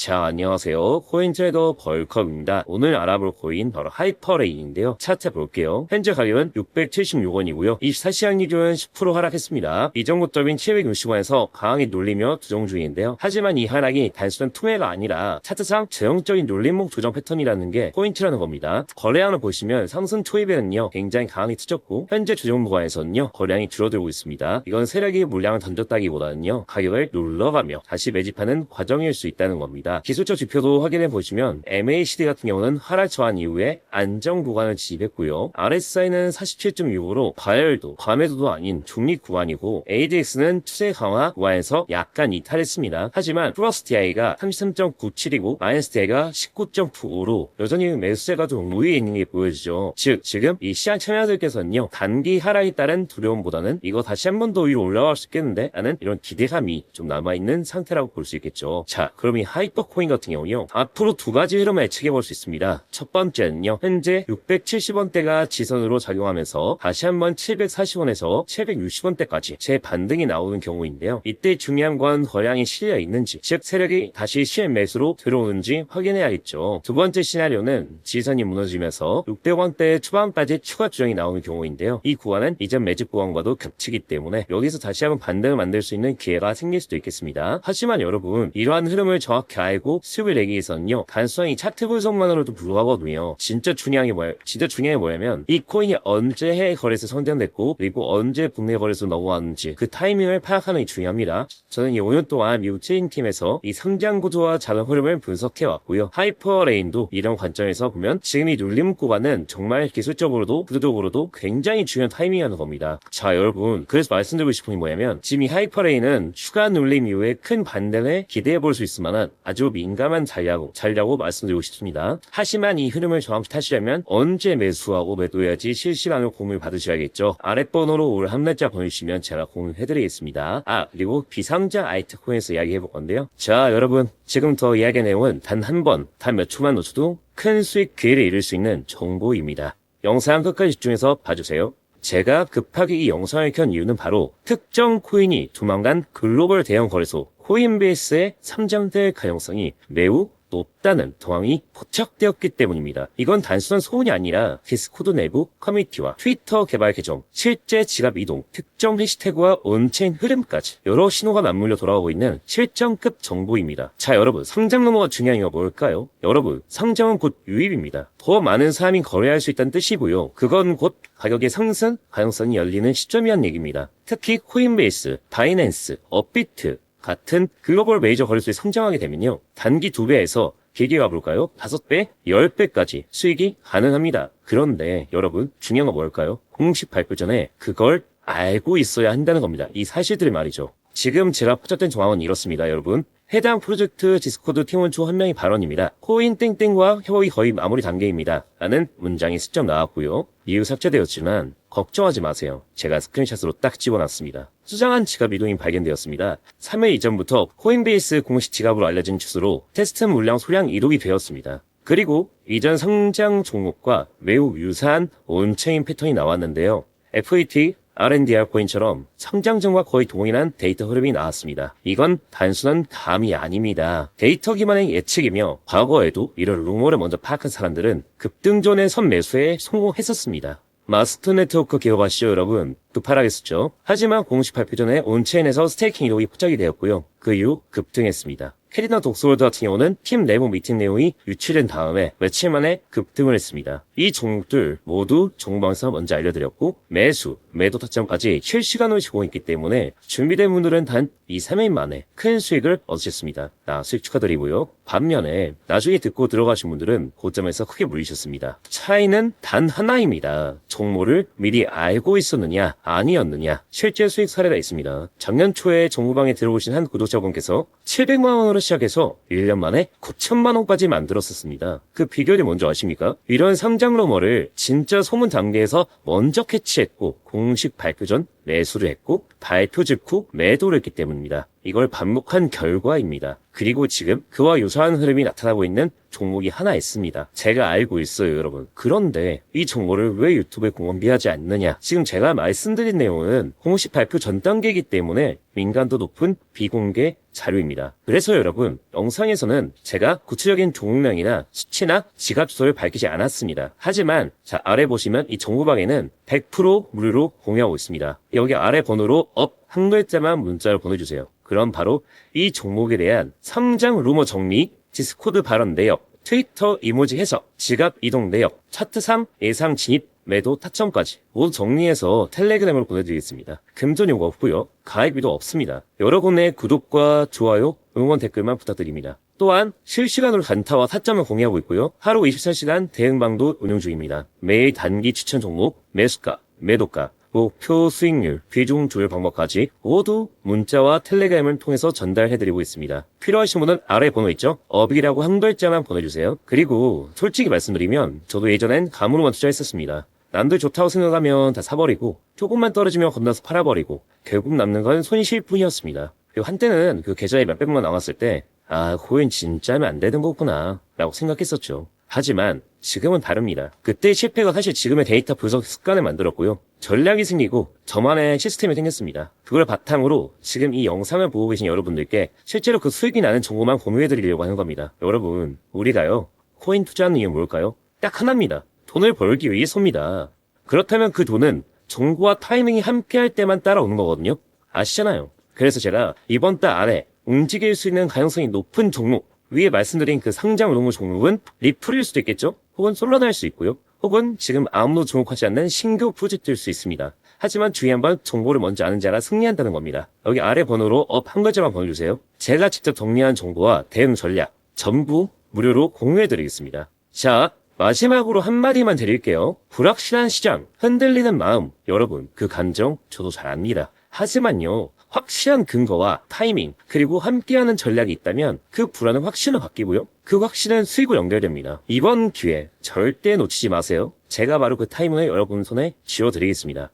자, 안녕하세요. 코인 트레이더 벌컵입니다. 오늘 알아볼 코인 바로 하이퍼레인인데요. 차트 볼게요. 현재 가격은 676원이고요. 24시간 기준은 10% 하락했습니다. 이전 고점인 760원에서 강하게 눌리며 조정 중인데요. 하지만 이 하락이 단순한 투매가 아니라 차트상 제형적인 눌림목 조정 패턴이라는 게 포인트라는 겁니다. 거래량을 보시면 상승 초입에는요, 굉장히 강하게 투졌고 현재 조정 구간에서는요, 거래량이 줄어들고 있습니다. 이건 세력이 물량을 던졌다기보다는요, 가격을 눌러가며 다시 매집하는 과정일 수 있다는 겁니다. 기술적 지표도 확인해 보시면 MACD 같은 경우는 하락 저한 이후에 안정 구간을 지집했고요. RSI는 47.6으로 과열도, 과매도도 아닌 중립 구간이고 ADX는 추세 강화 구간에서 약간 이탈했습니다. 하지만 플러스 DI가 33.97이고 마이너스 DI가 19.95로 여전히 매수세가 좀 우위에 있는 게 보여지죠. 즉 지금 이 시장 참여자들께서는요 단기 하락에 따른 두려움보다는 이거 다시 한 번 더 위로 올라갈 수 있겠는데 라는 이런 기대감이 좀 남아있는 상태라고 볼 수 있겠죠. 자 그럼 이 하이퍼 코인 같은 경우요 앞으로 두 가지 흐름을 예측해 볼 수 있습니다. 첫 번째는요 현재 670원대가 지선으로 작용하면서 다시 한번 740원에서 760원대까지 재반등이 나오는 경우인데요. 이때 중요한 건 거량이 실려 있는지 즉 세력이 다시 시행 매수로 들어오는지 확인해야겠죠. 두 번째 시나리오는 지선이 무너지면서 600원대 초반까지 추가 조정이 나오는 경우인데요. 이 구간은 이전 매집 구간과도 겹치기 때문에 여기서 다시 한번 반등을 만들 수 있는 기회가 생길 수도 있겠습니다. 하지만 여러분 이러한 흐름을 정확히 수익을 내기 위해서는요 단순히 차트 분석만으로도 불구하거든요. 진짜 중요한 게 뭐예요? 진짜 중요한 게 뭐냐면 이 코인이 언제 해외 거래소 선정됐고 그리고 언제 국내 거래소 넘어왔는지 그 타이밍을 파악하는 게 중요합니다. 저는 이 5년 동안 미국 체인팀에서 이 성장 구조와 자금 흐름을 분석해 왔고요. 하이퍼레인도 이런 관점에서 보면 지금 이 눌림 구간은 정말 기술적으로도 구조적으로도 굉장히 중요한 타이밍이라는 겁니다. 자 여러분 그래서 말씀드리고 싶은 게 뭐냐면 지금 이 하이퍼레인은 추가 눌림 이후에 큰 반등을 기대해 볼 수 있을 만한 아주 아주 민감한 자리라고, 자리라고 말씀드리고 싶습니다. 하지만 이 흐름을 정확히 타시려면 언제 매수하고 매도해야지 실시간으로 공유 받으셔야겠죠. 아랫번호로 올 한날짜 보내주시면 제가 공유해드리겠습니다. 아 그리고 비상자 아이트코인에서 이야기해볼 건데요. 자 여러분 지금 더 이야기 내용은 단 한 번, 단 몇 초만 놓쳐도 큰 수익 기회를 잃을 수 있는 정보입니다. 영상 끝까지 집중해서 봐주세요. 제가 급하게 이 영상을 켠 이유는 바로 특정 코인이 조만간 글로벌 대형 거래소 코인베이스에 상장될 가능성이 매우 높다는 정황이 포착되었기 때문입니다. 이건 단순한 소문이 아니라 디스코드 내부 커뮤니티와 트위터 개발 계정, 실제 지갑 이동, 특정 해시태그와 온체인 흐름까지 여러 신호가 맞물려 돌아오고 있는 실정급 정보입니다. 자 여러분 상장 넘어가 중요한 이유가 뭘까요? 여러분 상장은 곧 유입입니다. 더 많은 사람이 거래할 수 있다는 뜻이고요. 그건 곧 가격의 상승 가능성이 열리는 시점이란 얘기입니다. 특히 코인베이스, 바이낸스, 업비트 같은 글로벌 메이저 거래소에 성장하게 되면요. 단기 2배에서 길게 가볼까요? 5배, 10배까지 수익이 가능합니다. 그런데 여러분 중요한 건 뭘까요? 공식 발표 전에 그걸 알고 있어야 한다는 겁니다. 이 사실들을 말이죠. 지금 제가 포착된 정황은 이렇습니다, 여러분. 해당 프로젝트 디스코드 팀원 중 한 명의 발언입니다. 코인 땡땡과 협업이 거의 마무리 단계입니다. 라는 문장이 슬쩍 나왔고요. 이후 삭제되었지만 걱정하지 마세요. 제가 스크린샷으로 딱 집어놨습니다. 수장한 지갑 이동이 발견되었습니다. 3회 이전부터 코인베이스 공식 지갑으로 알려진 주소로 테스트 물량 소량 이동이 되었습니다. 그리고 이전 성장 종목과 매우 유사한 온체인 패턴이 나왔는데요. FET, R&DR 코인처럼 성장점과 거의 동일한 데이터 흐름이 나왔습니다. 이건 단순한 감이 아닙니다. 데이터 기반의 예측이며 과거에도 이런 루머를 먼저 파악한 사람들은 급등전의 선매수에 성공했었습니다. 마스터 네트워크 기억하시죠 여러분? 급하락했었죠. 하지만 공식 발표 전에 온체인에서 스테이킹 이동이 포착이 되었고요. 그 이후 급등했습니다. 캐리나 독소월드 같은 경우는 팀 내부 미팅 내용이 유출된 다음에 며칠 만에 급등을 했습니다. 이 종목들 모두 종방에서 먼저 알려드렸고 매수, 매도 타점까지 실시간으로 제공했기 때문에 준비된 분들은 단 2, 3일 만에 큰 수익을 얻으셨습니다. 나 수익 축하드리고요. 반면에 나중에 듣고 들어가신 분들은 고점에서 크게 물리셨습니다. 차이는 단 하나입니다. 정보를 미리 알고 있었느냐 아니었느냐 실제 수익 사례가 있습니다. 작년 초에 정보방에 들어오신 한 구독자분께서 700만 원으로 시작해서 1년 만에 9천만 원까지 만들었었습니다. 그 비결이 뭔지 아십니까? 이런 상장 루머를 진짜 소문 단계에서 먼저 캐치했고 공식 발표 전 매수를 했고 발표 직후 매도를 했기 때문입니다. 이걸 반복한 결과입니다. 그리고 지금 그와 유사한 흐름이 나타나고 있는 종목이 하나 있습니다. 제가 알고 있어요, 여러분. 그런데 이 정보를 왜 유튜브에 공개하지 않느냐? 지금 제가 말씀드린 내용은 공식 발표 전 단계이기 때문에 민감도 높은 비공개 자료입니다. 그래서 여러분, 영상에서는 제가 구체적인 종목명이나 수치나 지갑 주소를 밝히지 않았습니다. 하지만 자 아래 보시면 이 정보방에는 100% 무료로 공유하고 있습니다. 여기 아래 번호로 업 한 글자만 문자를 보내주세요. 그럼 바로 이 종목에 대한 성장 루머 정리, 디스코드 발언 내역, 트위터 이모지 해석, 지갑 이동 내역, 차트상 예상 진입, 매도 타점까지 모두 정리해서 텔레그램으로 보내드리겠습니다. 금전 요구 없고요. 가입비도 없습니다. 여러분의 구독과 좋아요, 응원 댓글만 부탁드립니다. 또한 실시간으로 단타와 타점을 공유하고 있고요. 하루 24시간 대응방도 운영 중입니다. 매일 단기 추천 종목, 매수가, 매도가, 목표 수익률, 비중 조율 방법까지 모두 문자와 텔레그램을 통해서 전달해드리고 있습니다. 필요하신 분은 아래 번호 있죠? 업이라고 한 글자만 보내주세요. 그리고 솔직히 말씀드리면 저도 예전엔 감으로만 투자했었습니다. 남들 좋다고 생각하면 다 사버리고 조금만 떨어지면 건너서 팔아버리고 결국 남는 건 손실 뿐이었습니다. 그리고 한때는 그 계좌에 몇백만 나왔을 때 아, 코인 진짜 하면 안 되는 거구나 라고 생각했었죠. 하지만 지금은 다릅니다. 그때의 실패가 사실 지금의 데이터 분석 습관을 만들었고요. 전략이 생기고 저만의 시스템이 생겼습니다. 그걸 바탕으로 지금 이 영상을 보고 계신 여러분들께 실제로 그 수익이 나는 정보만 공유해 드리려고 하는 겁니다. 여러분, 우리가요, 코인 투자하는 이유는 뭘까요? 딱 하나입니다. 돈을 벌기 위해서입니다. 그렇다면 그 돈은 정보와 타이밍이 함께할 때만 따라오는 거거든요. 아시잖아요. 그래서 제가 이번 달 안에 움직일 수 있는 가능성이 높은 종목, 위에 말씀드린 그 상장 우동무 종목은 리플일 수도 있겠죠? 혹은 솔라나일 수 있고요. 혹은 지금 아무도 주목하지 않는 신규 프로젝트일 수 있습니다. 하지만 주의한 건 정보를 먼저 아는 자라 승리한다는 겁니다. 여기 아래 번호로 업 한 글자만 보내주세요. 제가 직접 정리한 정보와 대응 전략 전부 무료로 공유해드리겠습니다. 자, 마지막으로 한마디만 드릴게요. 불확실한 시장, 흔들리는 마음, 여러분, 그 감정 저도 잘 압니다. 하지만요, 확실한 근거와 타이밍, 그리고 함께하는 전략이 있다면 그 불안은 확신으로 바뀌고요. 그 확신은 수익으로 연결됩니다. 이번 기회 절대 놓치지 마세요. 제가 바로 그 타이밍을 여러분 손에 쥐어드리겠습니다.